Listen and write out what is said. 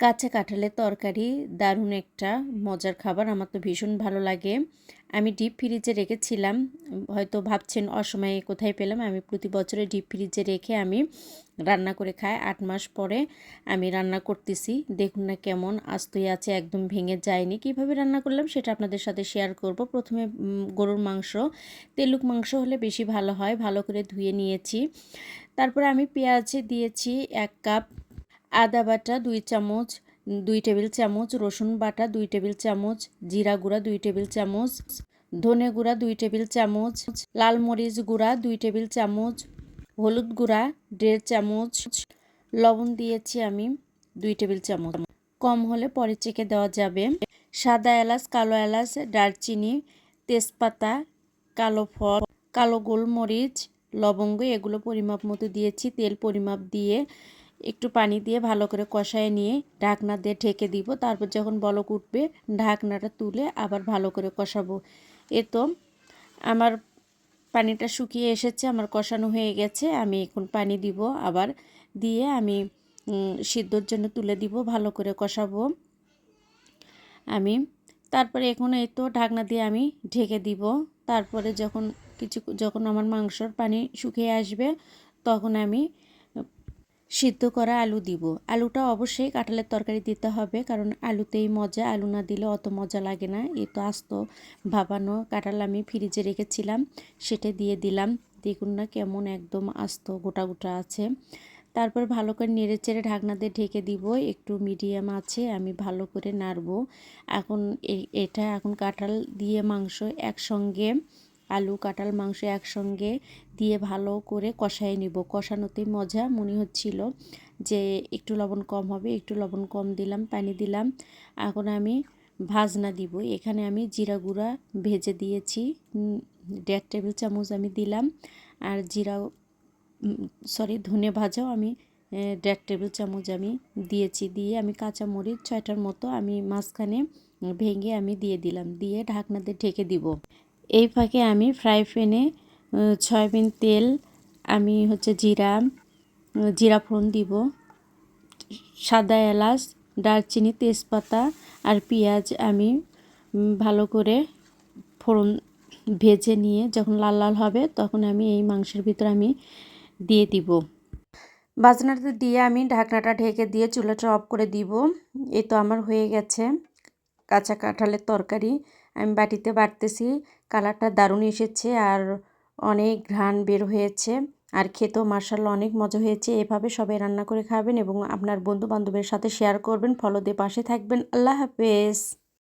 কাঁচা কাঁঠালের তরকারি, দারুণ একটা মজার খাবার, আমার তো ভীষণ ভালো লাগে। আমি ডিপ ফ্রিজে রেখেছিলাম, হয়তো ভাবছেন অসময়ে কোথায় পেলাম, আমি প্রতি বছরে ডিপ ফ্রিজে রেখে আমি রান্না করে খাই। আট মাস পরে আমি রান্না করতেছি, দেখুন না কেমন আস্তই আছে, একদম ভেঙে যায়নি। কীভাবে রান্না করলাম সেটা আপনাদের সাথে শেয়ার করব। প্রথমে গরুর মাংস, তেলুক মাংস হলে বেশি ভালো হয়, ভালো করে ধুয়ে নিয়েছি। তারপরে আমি পেঁয়াজ দিয়েছি এক কাপ আদা বাটা দুই চামচ, দুই টেবিল চামচ, রসুন বাটা দুই টেবিল চামচ, জিরা গুঁড়া দুই টেবিল চামচ, ধনে গুঁড়া দুই টেবিল চামচ, লাল মরিচ গুঁড়া দুই টেবিল চামচ, হলুদ গুঁড়া দেড় চামচ, লবণ দিয়েছি আমি দুই টেবিল চামচ। কম হলে পরে চেকে দেওয়া যাবে। সাদা এলাচ, কালো এলাচ, দারচিনি, তেজপাতা, কালো ফল, কালো গোলমরিচ, লবঙ্গ, এগুলো পরিমাপ মতো দিয়েছি। তেল পরিমাপ দিয়ে একটু পানি দিয়ে ভালো করে কষায় নিয়ে ঢাকনা দিয়ে ঢেকে দিব। তারপর যখন বলক উঠবে, ঢাকনাটা তুলে আবার ভালো করে কষাবো। এ তো আমার পানিটা শুকিয়ে এসেছে, আমার কষানো হয়ে গেছে। আমি এখন পানি দিব আবার দিয়ে আমি সিদ্ধর জন্য তুলে দিব, ভালো করে কষাবো। আমি তারপরে এখন এই তো ঢাকনা দিয়ে আমি ঢেকে দিব। তারপরে যখন কিছু, যখন আমার মাংসর পানি শুকিয়ে আসবে, তখন আমি সিদ্ধ করা আলু দিব। আলুটা অবশ্যই কাঁঠালের তরকারি দিতে হবে, কারণ আলুতেই মজা। আলু না দিলে অত মজা লাগে না। এ তো আস্ত ভাবানো কাঁঠাল আমি ফ্রিজে রেখেছিলাম, সেটা দিয়ে দিলাম। দেখুন না কেমন একদম আস্ত গোটা গোটা আছে। তারপর ভালো করে নেড়ে চেড়ে ঢাকনা দিয়ে ঢেকে দিব। একটু মিডিয়াম আছে, আমি ভালো করে নাড়বো। এখন এটা এখন কাঁঠাল দিয়ে মাংস একসঙ্গে আলু, কাঁঠাল, মাংস একসঙ্গে দিয়ে ভালো করে কষাই নিব। কষানোতেই মজা মনে হচ্ছিল যে একটু লবণ কম হবে, একটু লবণ কম দিলাম, পানি দিলাম। এখন আমি ভাজনা দিব। এখানে আমি জিরা গুঁড়া ভেজে দিয়েছি। দেড় টেবিল চামচ আমি দিলাম। আর জিরা সরি, ধনে ভাজাও আমি দেড় টেবিল চামচ আমি দিয়েছি। দিয়ে আমি কাঁচা মরিচ ছয়টার মতো আমি মাঝখানে ভেঙে আমি দিয়ে দিলাম। দিয়ে ঢাকনাতে ঢেকে দিব। এই ফাঁকে আমি ফ্রাই প্যানে সয়াবিন তেল, আমি হচ্ছে জিরা জিরা ফোড়ন দিব, সাদা এলাচ, দারচিনি, তেজপাতা আর পেঁয়াজ আমি ভালো করে ফোড়ন ভেজে নিয়ে যখন লাল লাল হবে তখন আমি এই মাংসের ভিতরে আমি দিয়ে দিব। বাজনাটা দিয়ে আমি ঢাকনাটা ঢেকে দিয়ে চুলাটা অফ করে দিব। এই তো আমার হয়ে গেছে কাঁচা কাঁঠালের তরকারি। আমি বাটিতে বাড়তেছি কালারটা দারুণ এসেছে আর অনেক ঘ্রাণ বের হয়েছে। আর খেতেও মার্শাল অনেক মজা হয়েছে। এভাবে সবাই রান্না করে খাবেন এবং আপনার বন্ধু বান্ধবের সাথে শেয়ার করবেন। ফলো দিয়ে পাশে থাকবেন। আল্লাহ হাফেজ।